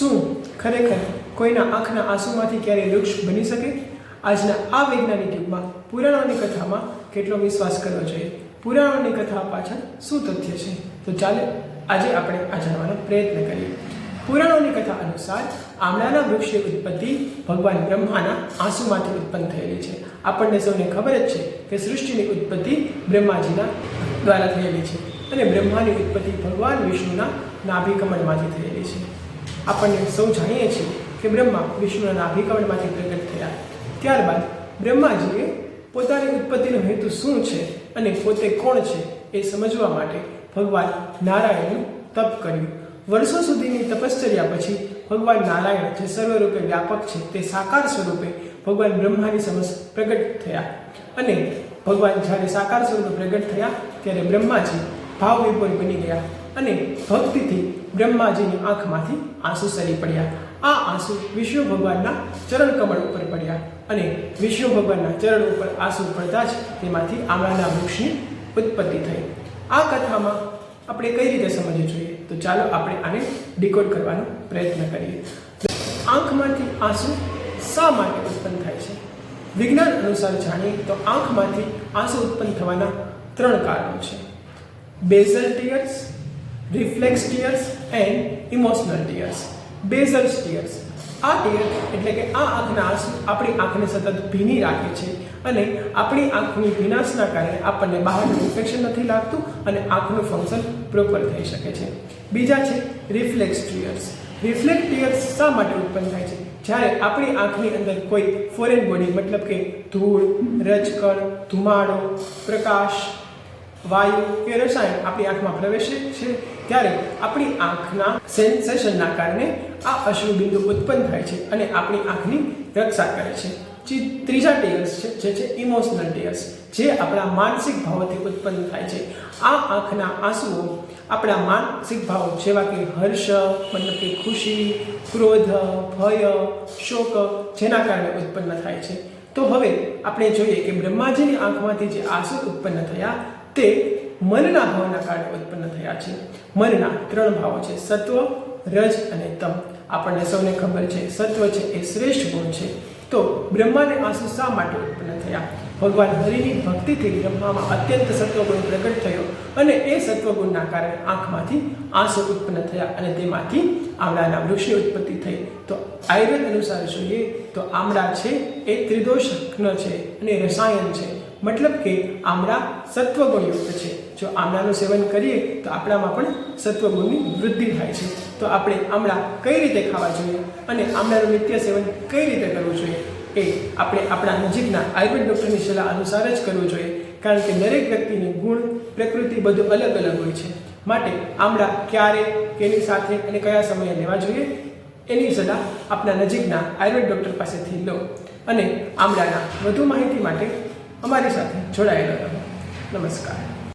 શું ખરેખર કોઈના આંખના આંસુમાંથી ક્યારેય વૃક્ષ બની શકે? આજના આ વૈજ્ઞાનિક યુગમાં પુરાણોની કથામાં કેટલો વિશ્વાસ કરવો જોઈએ? પુરાણોની કથા પાછળ શું તથ્ય છે? તો ચાલે આજે આપણે આ જાણવાનો પ્રયત્ન કરીએ. પુરાણોની કથા અનુસાર આમળાના વૃક્ષની ઉત્પત્તિ ભગવાન બ્રહ્માના આંસુમાંથી ઉત્પન્ન થયેલી છે. આપણને સૌને ખબર જ છે કે સૃષ્ટિની ઉત્પત્તિ બ્રહ્માજીના દ્વારા થયેલી છે અને બ્રહ્માની ઉત્પત્તિ ભગવાન વિષ્ણુના નાભિકમળમાંથી થયેલી છે. આપણને સૌ જાણીએ છીએ કે બ્રહ્મા વિષ્ણુના નાભિકમળમાંથી પ્રગટ થયા. ત્યારબાદ બ્રહ્માજીએ પોતાની ઉત્પત્તિનો હેતુ શું છે અને પોતે કોણ છે એ સમજવા માટે ભગવાન નારાયણનું તપ કર્યું. વર્ષો સુધીની તપશ્ચર્યા પછી ભગવાન નારાયણ જે સર્વરૂપે વ્યાપક છે તે સાકાર સ્વરૂપે ભગવાન બ્રહ્માની સમક્ષ પ્રગટ થયા. અને ભગવાન જ્યારે સાકાર સ્વરૂપે પ્રગટ થયા, ત્યારે બ્રહ્માજી ભાવ વિપુલ બની ગયા. અને ભક્તિથી બ્રહ્માજીની આંખમાંથી આંસુ સરી પડ્યા. આ આંસુ વિષ્ણુ ભગવાનના ચરણ કમળ ઉપર પડ્યા અને વિષ્ણુ ભગવાનના ચરણ ઉપર આંસુ પડતા જ તેમાંથી આમળાના વૃક્ષની ઉત્પત્તિ થઈ. આ કથામાં આપણે કઈ રીતે સમજવું જોઈએ તો ચાલો આપણે આને ડીકોડ કરવાનો પ્રયત્ન કરીએ. આંખમાંથી આંસુ શા માટે ઉત્પન્ન થાય છે? વિજ્ઞાન અનુસાર જાણીએ તો આંખમાંથી આંસુ ઉત્પન્ન થવાના ત્રણ કારણો છે. Basal tears reflex tears and emotional tears basal tears આ ટીયર એટલે કે આ આંખના આંસુ આપણી આંખને સતત ભીની રાખે છે અને આપણી આંખની ભીનાશના કારણે આપણને બહારનું ઇન્ફેક્શન નથી લાગતું અને આંખનું ફંક્શન પ્રોપર થઈ શકે છે. બીજા છે રિફ્લેક્સ ટીયર્સ રિફ્લેક્સ ટીયર્સ શા માટે ઉત્પન્ન થાય છે? જ્યારે આપણી આંખની અંદર કોઈ ફોરેન બોડી મતલબ કે ધૂળ, રજકણ, ધુમાડો, પ્રકાશ વાયુ કે રસાયણ આપણી આંખમાં પ્રવેશે છે, ત્યારે આપણી આંખના સેન્સેશનના કારણે આ અશ્રુબિંદુ ઉત્પન્ન થાય છે અને આપણી આંખની રક્ષા કરે છે. જે ત્રીજા ટેયર્સ છે, જે છે ઇમોશનલ ટેયર્સ, જે આપણા માનસિક ભાવોથી ઉત્પન્ન થાય છે. આ આંખના આંસુઓ આપણા માનસિક ભાવો જેવા કે હર્ષ, મતલબ કે ખુશી, ક્રોધ, ભય, શોક જેના કારણે ઉત્પન્ન થાય છે. તો હવે આપણે જોઈએ કે બ્રહ્માજીની આંખમાંથી જે આંસુ ઉત્પન્ન થયા તે મનના ભાવના કારણે ઉત્પન્ન થયા છે. મનના ત્રણ ભાવો છે. સત્વ, રજ અને તમ. આપણને સૌને ખબર છે, સત્વ છે એ શ્રેષ્ઠ ગુણ છે. તો બ્રહ્માને આંસુ શા માટે ઉત્પન્ન થયા? ભગવાન હરિની ભક્તિથી બ્રહ્મામાં અત્યંત સત્વગુણ પ્રગટ થયો અને એ સત્વગુણના કારણે આંખમાંથી આંસુ ઉત્પન્ન થયા અને તેમાંથી આમળાના વૃક્ષની ઉત્પત્તિ થઈ. તો આયુર્વેદ અનુસાર જોઈએ તો આમળા છે એ ત્રિદોષજ્ઞ છે અને રસાયણ છે. મતલબ કે આમળા સત્વગુણયુક્ત છે. જો આમળાનું સેવન કરીએ, તો આપણામાં પણ સત્વગુણની વૃદ્ધિ થાય છે. તો આપણે આમળા કઈ રીતે ખાવા જોઈએ અને આમળાનું નિત્ય સેવન કઈ રીતે કરવું જોઈએ એ આપણે આપણા નજીકના આયુર્વેદ ડૉક્ટરની સલાહ અનુસાર જ કરવું જોઈએ. કારણ કે દરેક વ્યક્તિની ગુણ, પ્રકૃતિ બધું અલગ અલગ હોય છે. માટે આમળા ક્યારે, કેની સાથે અને કયા સમયે લેવા જોઈએ, એની સલાહ આપણા નજીકના આયુર્વેદ ડૉક્ટર પાસેથી લો. અને આમળાના વધુ માહિતી માટે અમારી સાથે જોડાયેલા રહો. નમસ્કાર.